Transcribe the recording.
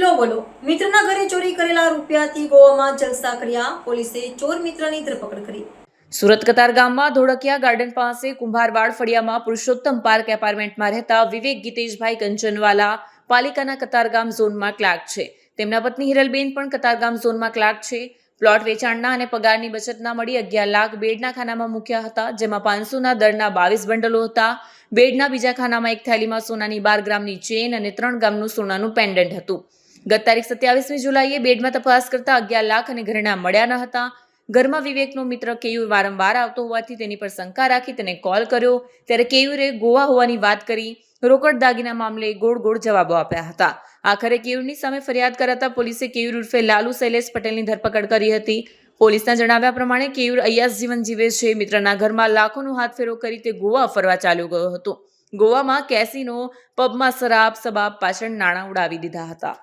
લો બોલો, મિત્રના ઘરે ચોરી કરેલા રૂપિયાથી ગોવામાં જલસા કર્યા, પોલીસે ચોર મિત્રની ધરપકડ કરી. સુરત કતાર ગામમાં ધોળકિયા ગાર્ડન પાસે કુંભારવાડ ફળિયામાં પુરુષોત્તમ પાર્ક એપાર્ટમેન્ટમાં રહેતા વિવેક ગીતેશભાઈ કંચનવાલા પાલિકાના કતારગામ ઝોનમાં ક્લાર્ક છે. તેમના પત્ની હિરલબેન પણ કતારગામ ઝોનમાં ક્લાર્ક છે. પ્લોટ વેચાણના અને પગારની બચતના મળી અગિયાર લાખ બેડના ખાનામાં મૂક્યા હતા, જેમાં પાંચસોના દરના બાવીસ બંડલો હતા. બેડના બીજા ખાનામાં એક થેલીમાં સોનાની બાર ગ્રામની ચેન અને ત્રણ ગ્રામનું સોનાનું પેન્ડન્ટ હતું. ગત તારીખ સત્યાવીસમી જુલાઈએ બેડમાં તપાસ કરતા અગિયાર લાખ અને ઘરેણા મળ્યા ન હતા. ઘરમાં વિવેકનો મિત્ર કેયુર વારંવાર આવતો હોવાથી તેની પર શંકા રાખી તેને કોલ કર્યો. ત્યારે કેયુરે ગોવા હોવાની વાત કરી. રોકડ દાગીના મામલે ગોળ ગોળ જવાબો આપ્યા હતા. આખરે કેયુરની સામે ફરિયાદ કરાતા પોલીસે કેયુર ઉર્ફે લાલુ શૈલેષ પટેલની ધરપકડ કરી હતી. પોલીસના જણાવ્યા પ્રમાણે કેયુર અયાસ જીવન જીવે છે. મિત્રના ઘરમાં લાખોનો હાથફેરો કરી તે ગોવા ફરવા ચાલ્યો ગયો હતો. ગોવામાં કેસીનો, પબમાં શરાબ, સબાબ, પાછળ નાણાં ઉડાવી દીધા હતા.